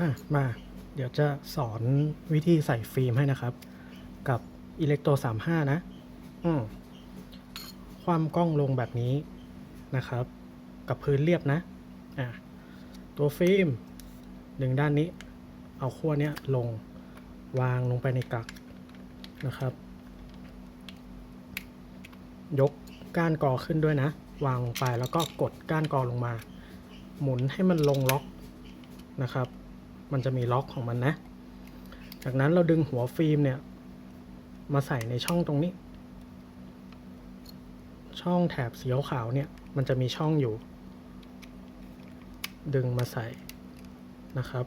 อะมาเดี๋ยวจะสอนวิธีใส่ฟิล์มให้นะครับ กับอิเล็กโต35นะอืมความกล้องลงแบบนี้นะครับ กับพื้นเรียบนะอะตัวฟิล์มหนึ่งด้านนี้ เอาขั้วเนี้ยลงวางลงไปในกักนะครับ ยกก้านกอขึ้นด้วยนะ วางลงไปแล้วก็กดก้านกอลงมา หมุนให้มันลงล็อกนะครับ มันจะมีล็อกของมันนะ จากนั้นเราดึงหัวฟิล์มเนี่ย มาใส่ในช่องตรงนี้ ช่องแถบสีขาวเนี่ย มันจะมีช่องอยู่ ดึงมาใส่นะครับ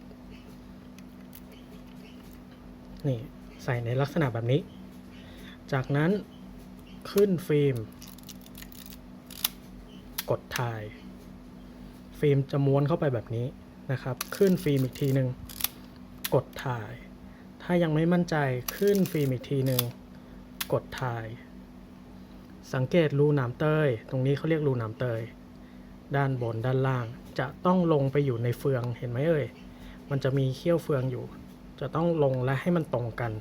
นี่ใส่ในลักษณะแบบนี้ จากนั้นขึ้นฟิล์ม กดถ่าย ฟิล์มจะม้วนเข้าไปแบบนี้ นะครับ ขึ้นฟิล์มอีกทีหนึ่งกดถ่าย ถ้ายังไม่มั่นใจขึ้นฟิล์มอีกทีหนึ่งกดถ่าย สังเกตรูหนามเตย ตรงนี้เขาเรียกรูหนามเตย ด้านบนด้านล่าง จะต้องลงไปอยู่ในเฟืองเห็นไหมเอ่ย มันจะมีเขี้ยวเฟืองอยู่ จะต้องลงและให้มันตรงกัน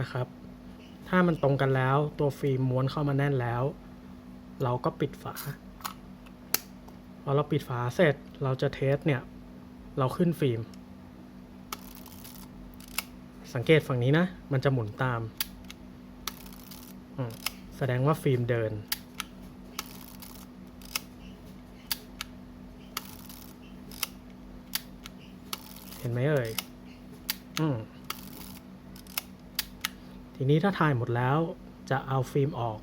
นะครับ ถ้ามันตรงกันแล้วตัวฟิล์มม้วนเข้ามาแน่นแล้ว เราก็ปิดฝาพอเราปิดฝาเสร็จเราจะเทสเนี่ย เราขึ้นฟิล์ม สังเกตฝั่งนี้นะ มันจะหมุนตาม แสดงว่าฟิล์มเดิน เห็นไหมเอ่ยอืมทีนี้ถ้าถ่ายหมดแล้วจะเอาฟิล์มออก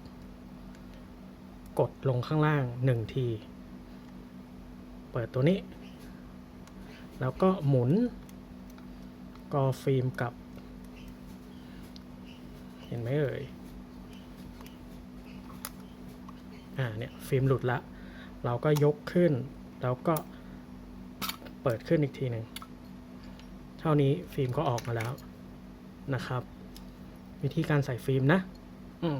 กดลงข้างล่างหนึ่งที เปิดตัวนี้ แล้วก็หมุนกอฟิล์มกับ เห็นไหมเอ่ย อ่าเนี่ย ฟิล์มหลุดละ เราก็ยกขึ้น แล้วก็เปิดขึ้นอีกทีหนึ่ง เท่านี้ฟิล์มก็ออกมาแล้วนะครับ วิธีการใส่ฟิล์มนะ อืม